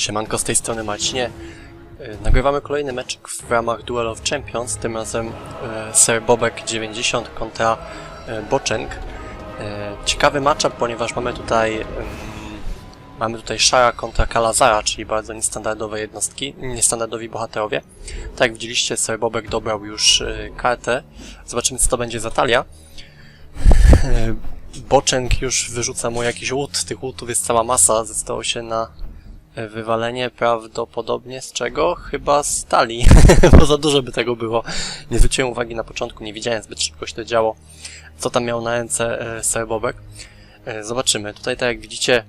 Siemanko, z tej strony Marcinie. E, Nagrywamy kolejny meczek w ramach Duel of Champions, tym razem e, Sir Bobek 90 kontra e, Boczenk. E, Ciekawy matchup, ponieważ mamy tutaj mamy tutaj Shara kontra Kalazara, czyli bardzo niestandardowe jednostki, niestandardowi bohaterowie. Tak jak widzieliście, Sir Bobek dobrał już kartę. Zobaczymy, co to będzie za talia. Boczenk już wyrzuca mu jakiś łód. Tych łódów jest cała masa. Zestało się na wywalenie prawdopodobnie z czego? Chyba z talii, bo za dużo by tego było. Nie zwróciłem uwagi na początku, nie widziałem, zbyt szybko się to działo. Co tam miał na ręce e, Bobek? E, Zobaczymy. Tutaj, tak jak widzicie,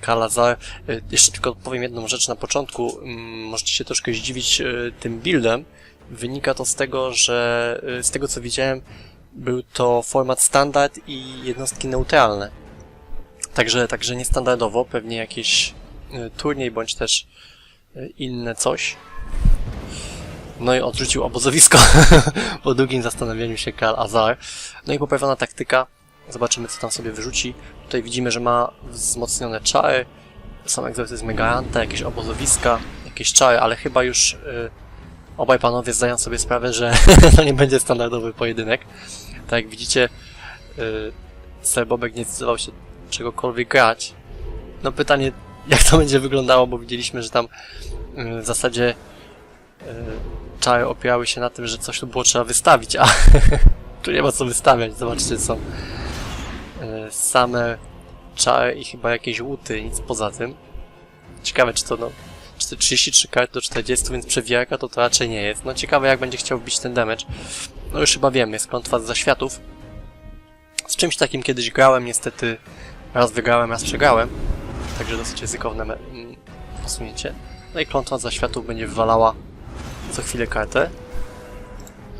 Kalazar. E, Jeszcze tylko powiem jedną rzecz na początku. Mm, Możecie się troszkę zdziwić e, tym buildem. Wynika to z tego, że z tego co widziałem, był to format standard i jednostki neutralne. Także, także niestandardowo, pewnie jakieś turniej bądź też y, inne coś. No i odrzucił obozowisko po długim zastanowieniu się Kal Azar. No i poprawiona taktyka. Zobaczymy co tam sobie wyrzuci. Tutaj widzimy, że ma wzmocnione czary. Są egzorcyzmy garanta, jakieś obozowiska, jakieś czary, ale chyba już y, obaj panowie zdają sobie sprawę, że to nie będzie standardowy pojedynek. Tak jak widzicie, yy, Sir Bobek nie zdecydował się czegokolwiek grać. No pytanie, jak to będzie wyglądało, bo widzieliśmy, że tam yy, w zasadzie yy, czary opierały się na tym, że coś tu było trzeba wystawić, a tu nie ma co wystawiać. Zobaczcie, są yy, same czary i chyba jakieś łuty, nic poza tym. Ciekawe, czy to no, czy to 33 kart do 40, więc przewijarka to to raczej nie jest. No ciekawe, jak będzie chciał wbić ten damage. No już chyba wiem, jest klątwa z zaświatów. Z czymś takim kiedyś grałem, niestety raz wygrałem, raz przegrałem. Także dosyć mm, posunięcie. No i klątwa z zaświatów będzie wywalała co chwilę kartę.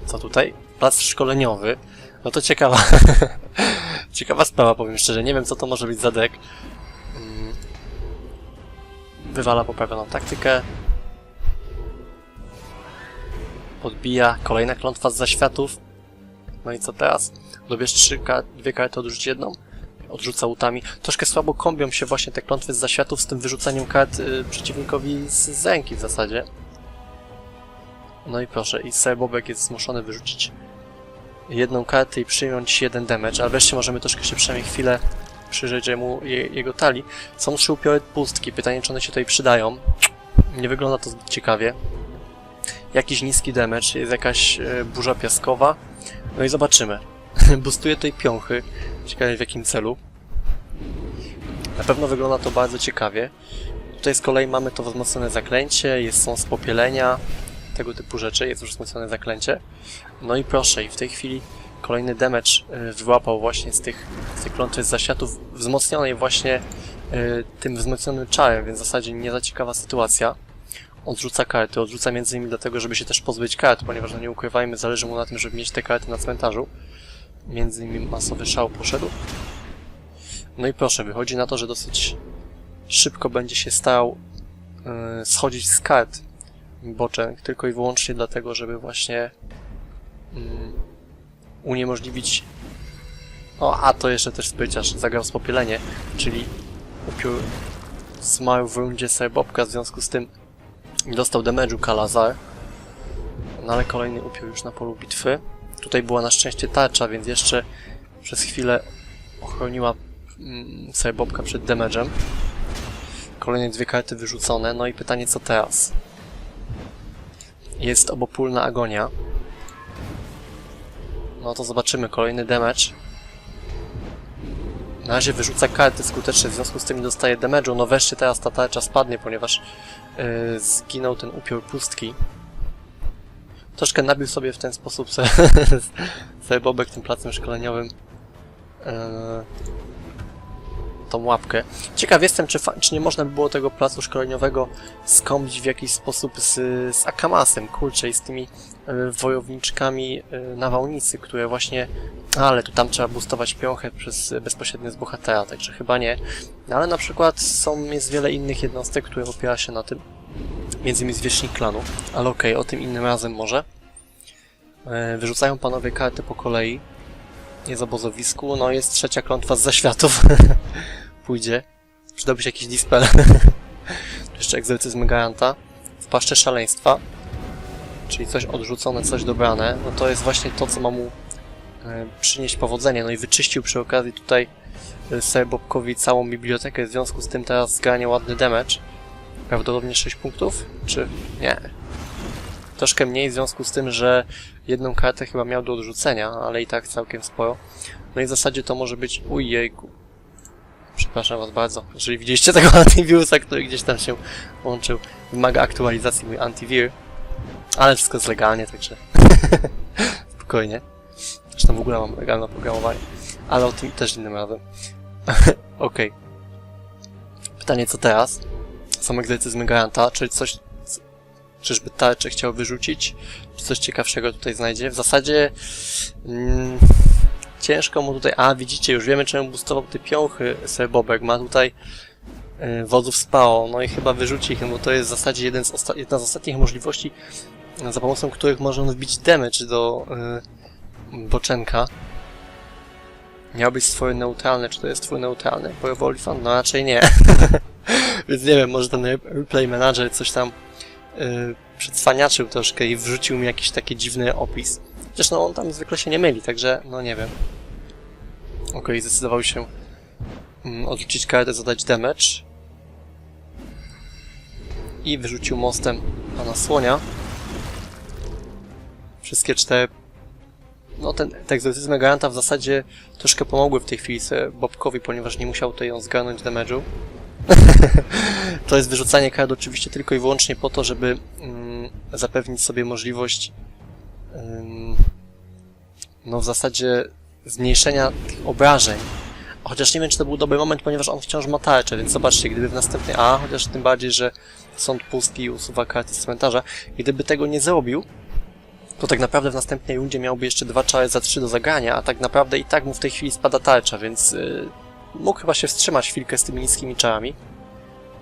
Co tutaj? Plac szkoleniowy. No to ciekawa. ciekawa sprawa, powiem szczerze. Nie wiem, co to może być za deck. Mm. Wywala poprawioną taktykę. Podbija. Kolejna klątwa z zaświatów. No i co teraz? Dobierz trzy dwie karty, odrzuć jedną. Odrzuca łutami. Troszkę słabo kombią się właśnie te klątwy z zaświatów z tym wyrzucaniem kart y, przeciwnikowi z, z ręki w zasadzie. No i proszę, i Sir Bobek jest zmuszony wyrzucić jedną kartę i przyjąć jeden damage, ale wreszcie możemy troszkę się przynajmniej chwilę przyjrzeć jemu, je, jego talii. Są trzy upiory pustki. Pytanie, czy one się tutaj przydają. Nie wygląda to zbyt ciekawie jakiś niski damage, jest jakaś e, burza piaskowa. No i zobaczymy. Boostuje tej piąchy. Ciekawe w jakim celu. Na pewno wygląda to bardzo ciekawie. Tutaj z kolei mamy to wzmocnione zaklęcie, jest są spopielenia, tego typu rzeczy, jest już wzmocnione zaklęcie. No i proszę, i w tej chwili kolejny damage e, wyłapał właśnie z tych, z tych klątwy z zaświatów, wzmocnionej właśnie e, tym wzmocnionym czarem, więc w zasadzie nie za ciekawa sytuacja odrzuca karty. Odrzuca między innymi dlatego, żeby się też pozbyć kart, ponieważ no nie ukrywajmy, zależy mu na tym, żeby mieć te karty na cmentarzu. Między innymi masowy szał poszedł. No i proszę, wychodzi na to, że dosyć szybko będzie się starał yy, schodzić z kart Boczek, tylko i wyłącznie dlatego, żeby właśnie yy, uniemożliwić o, a to jeszcze też spryciarz zagrał spopielenie, czyli upiór zmarł w rundzie Serbobka, w związku z tym Dostał damage'u Kalazar. No ale kolejny upiór już na polu bitwy. Tutaj była na szczęście tarcza, więc jeszcze przez chwilę ochroniła mm, sobie Bobka przed damage'em. Kolejne dwie karty wyrzucone. No i pytanie co teraz? Jest obopólna agonia. No to zobaczymy. Kolejny damage. Na razie wyrzuca karty skutecznie, w związku z tym nie dostaje damage'u. No wreszcie teraz ta tarcza spadnie, ponieważ yy, zginął ten upiór pustki. Troszkę nabił sobie w ten sposób se, sobie Bobek tym placem szkoleniowym yy, tą łapkę. Ciekaw jestem, czy, czy nie można by było tego placu szkoleniowego skąpić w jakiś sposób z, z Akamasem, kurczę, i z tymi yy, wojowniczkami yy, nawałnicy, które właśnie ale tu tam trzeba boostować piąchę przez bezpośrednio z bohatera, także chyba nie. No ale na przykład są, jest wiele innych jednostek, które opiera się na tym. Między innymi zwierzchnik klanu. Ale okej, o tym innym razem może. E, Wyrzucają panowie karty po kolei. Jest obozowisku, no jest trzecia klątwa z zaświatów. Pójdzie. Przydałby się jakiś dispel. Jeszcze egzorcyzm Garanta. W paszcze szaleństwa. Czyli coś odrzucone, coś dobrane. No to jest właśnie to, co ma mu e, przynieść powodzenie. No i wyczyścił przy okazji tutaj e, Bobkowi całą bibliotekę, w związku z tym teraz zgarnia ładny damage. Prawdopodobnie 6 punktów? Czy nie? Troszkę mniej w związku z tym, że jedną kartę chyba miał do odrzucenia, ale i tak całkiem sporo. No i w zasadzie to może być... Ujejku. Przepraszam was bardzo, jeżeli widzieliście tego antivirusa, który gdzieś tam się łączył. Wymaga aktualizacji mój antiwir. Ale wszystko jest legalnie, także spokojnie. Zresztą w ogóle mam legalne oprogramowanie. Ale o tym też innym razem. Okej. Pytanie co teraz? Są egzorcyzmy Garanta, czy coś... Czyżby tarczę chciał wyrzucić? Czy coś ciekawszego tutaj znajdzie? W zasadzie... Mm, ciężko mu tutaj... A, widzicie, już wiemy czemu boostował te piąchy Sir Bobek. Ma tutaj y, wodzów spało, no i chyba wyrzuci ich, bo to jest w zasadzie jeden z jedna z ostatnich możliwości, za pomocą których może on wbić damage do y, Boczenka. Miał być stwory neutralny, czy to jest twój neutralny? Bojowy Olifant? No raczej nie. Więc nie wiem, może ten re- replay manager coś tam y, przedswaniaczył troszkę i wrzucił mi jakiś taki dziwny opis. Chociaż no on tam zwykle się nie myli, także no nie wiem. Okej, zdecydował się mm, odrzucić kartę, zadać damage. I wyrzucił mostem pana słonia. Wszystkie cztery... No ten, te egzorcyzmy Garanta w zasadzie troszkę pomogły w tej chwili Bobkowi, ponieważ nie musiał tutaj ją zgarnąć damage'u. to jest wyrzucanie kart oczywiście tylko i wyłącznie po to, żeby mm, zapewnić sobie możliwość ym, no w zasadzie zmniejszenia tych obrażeń. Chociaż nie wiem, czy to był dobry moment, ponieważ on wciąż ma tarczę, więc zobaczcie, gdyby w następnej... A, chociaż tym bardziej, że sąd pustki usuwa karty z cmentarza. Gdyby tego nie zrobił, to tak naprawdę w następnej rundzie miałby jeszcze dwa czary za trzy do zagrania, a tak naprawdę i tak mu w tej chwili spada tarcza, więc yy, mógł chyba się wstrzymać chwilkę z tymi niskimi czarami.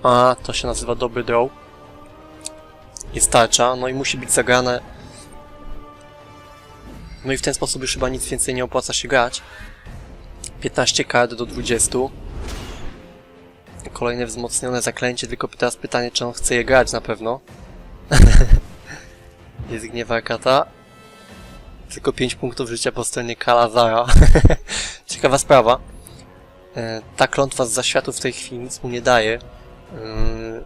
A, to się nazywa dobry draw. Jest tarcza, no i musi być zagrane. No i w ten sposób już chyba nic więcej nie opłaca się grać. 15 kart do 20. Kolejne wzmocnione zaklęcie, tylko teraz pytanie, czy on chce je grać na pewno. Jest gniewa kata. Tylko 5 punktów życia po stronie Kalazara. Ciekawa sprawa. E, Ta klątwa z zaświatów w tej chwili nic mu nie daje. Yy,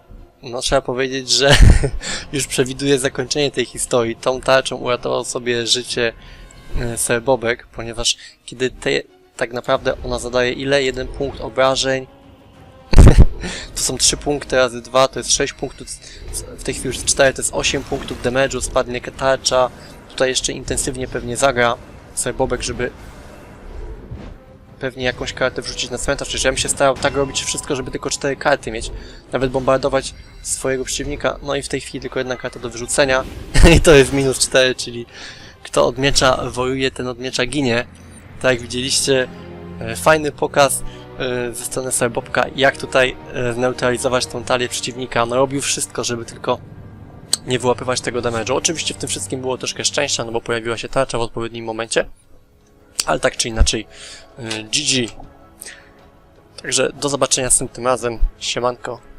No trzeba powiedzieć, że już przewiduje zakończenie tej historii. Tą tarczą uratował sobie życie e, Sir Bobek, ponieważ kiedy te, tak naprawdę ona zadaje ile? Jeden punkt obrażeń. to są 3 punkty razy 2, to jest 6 punktów, w tej chwili już 4, to jest 8 punktów damage'u, spadnie tarcza. Tutaj jeszcze intensywnie pewnie zagra Sir Bobek, żeby pewnie jakąś kartę wrzucić na cmentarz. Przecież ja bym się starał tak robić wszystko, żeby tylko 4 karty mieć. Nawet bombardować swojego przeciwnika. No i w tej chwili tylko jedna karta do wyrzucenia. I to jest minus 4, czyli kto od miecza wojuje, ten od miecza ginie. Tak jak widzieliście, e, fajny pokaz e, ze strony Serbobka, jak tutaj e, zneutralizować tą talię przeciwnika. No robił wszystko, żeby tylko nie wyłapywać tego damage'u. Oczywiście w tym wszystkim było troszkę szczęścia, no bo pojawiła się tarcza w odpowiednim momencie. Ale tak czy inaczej, y, GG. Także do zobaczenia następnym razem. Siemanko.